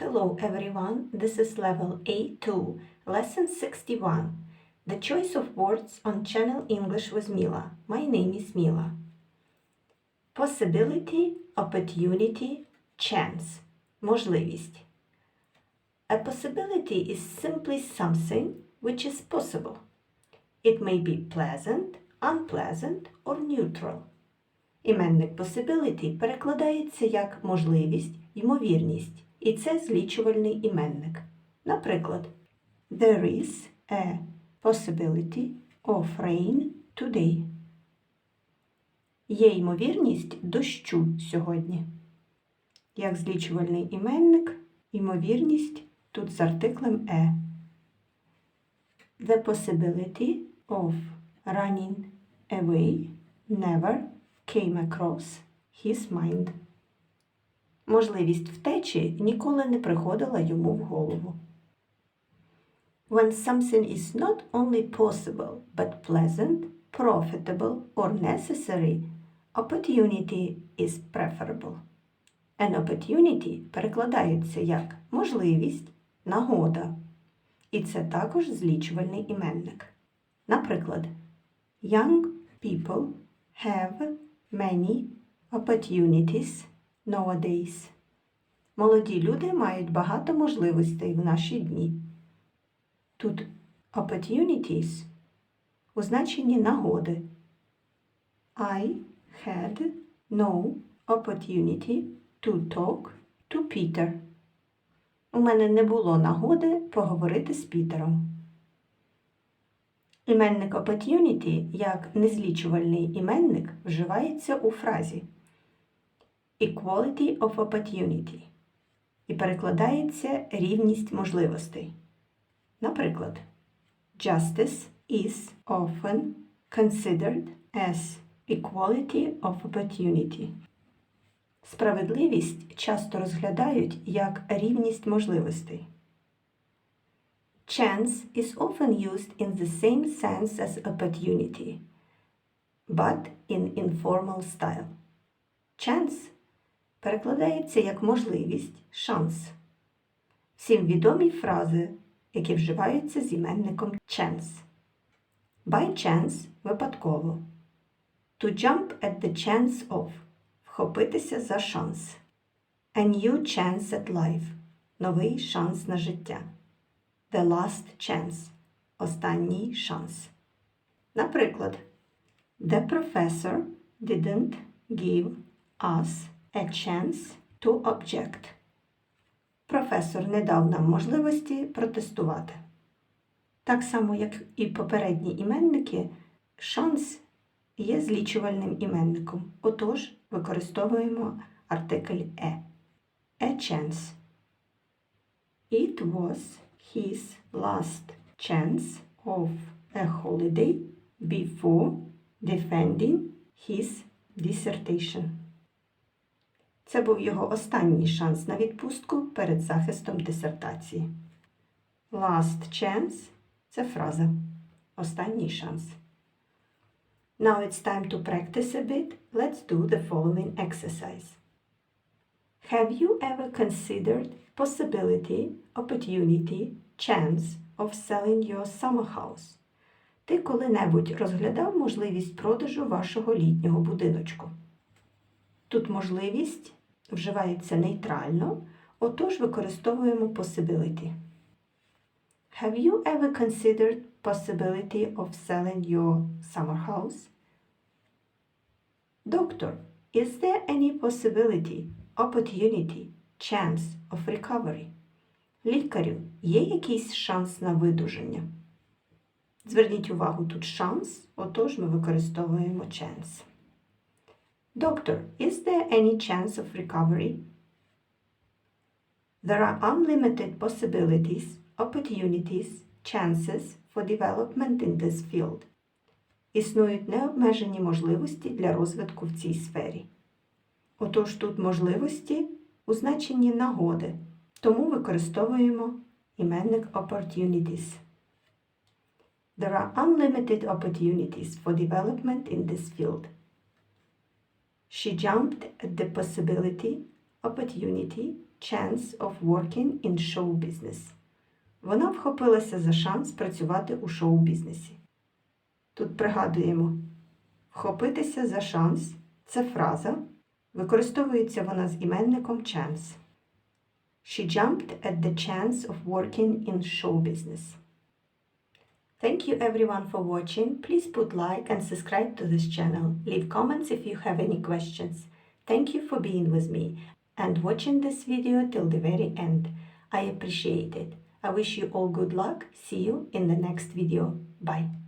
Hello everyone, this is level A2, lesson 61. The choice of words on Channel English with Mila. My name is Mila. Possibility, opportunity, chance. Можливість. A possibility is simply something which is possible. It may be pleasant, unpleasant or neutral. Іменник possibility перекладається як можливість, ймовірність, і це злічувальний іменник. Наприклад, There is a possibility of rain today. Є ймовірність дощу сьогодні. Як злічувальний іменник, ймовірність тут з артиклем е. The possibility of running away never came across his mind. Можливість втечі ніколи не приходила йому в голову. When something is not only possible but pleasant, profitable or necessary, opportunity is preferable. An opportunity перекладається як можливість, нагода. І це також злічувальний іменник. Наприклад, young people have many opportunities nowadays. Молоді люди мають багато можливостей в наші дні. Тут opportunities у значенні нагоди. I had no opportunity to talk to Peter. У мене не було нагоди поговорити з Пітером. Іменник opportunity як незлічувальний іменник вживається у фразі Equality of opportunity і перекладається рівність можливостей. Наприклад, justice is often considered as equality of opportunity. Справедливість часто розглядають як рівність можливостей. Chance is often used in the same sense as opportunity, but in informal style. Chance перекладається як можливість, шанс. Всім відомі фрази, які вживаються з іменником chance. By chance випадково. To jump at the chance of вхопитися за шанс. A new chance at life новий шанс на життя. The last chance останній шанс. Наприклад, The professor didn't give us a chance to object. Професор не дав нам можливості протестувати. Так само, як і попередні іменники, шанс є злічувальним іменником. Отож, використовуємо артикль е. A chance. It was his last chance of a holiday before defending his dissertation. Це був його останній шанс на відпустку перед захистом дисертації. Last chance це фраза. Останній шанс. Now it's time to practice a bit. Let's do the following exercise. Have you ever considered possibility, opportunity, chance of selling your summer house? Ти коли-небудь розглядав можливість продажу вашого літнього будиночку? Тут можливість вживається нейтрально, отож використовуємо possibility. Have you ever considered possibility of selling your summer house? Doctor, is there any possibility, opportunity, chance of recovery? Лікарю, є якийсь шанс на видуження? Зверніть увагу, тут шанс, отож ми використовуємо chance. Doctor, is there any chance of recovery? There are unlimited possibilities, opportunities, chances for development in this field. Існують необмежені можливості для розвитку в цій сфері. Отож тут можливості у значенні нагоди, тому використовуємо іменник opportunities. There are unlimited opportunities for development in this field. She jumped at the possibility, opportunity, chance of working in show business. Вона вхопилася за шанс працювати у шоу-бізнесі. Тут пригадуємо, вхопитися за шанс це фраза. Використовується вона з іменником chance. She jumped at the chance of working in show business. Thank you everyone for watching. Please put like and subscribe to this channel. Leave comments if you have any questions. Thank you for being with me and watching this video till the very end. I appreciate it. I wish you all good luck. See you in the next video. Bye.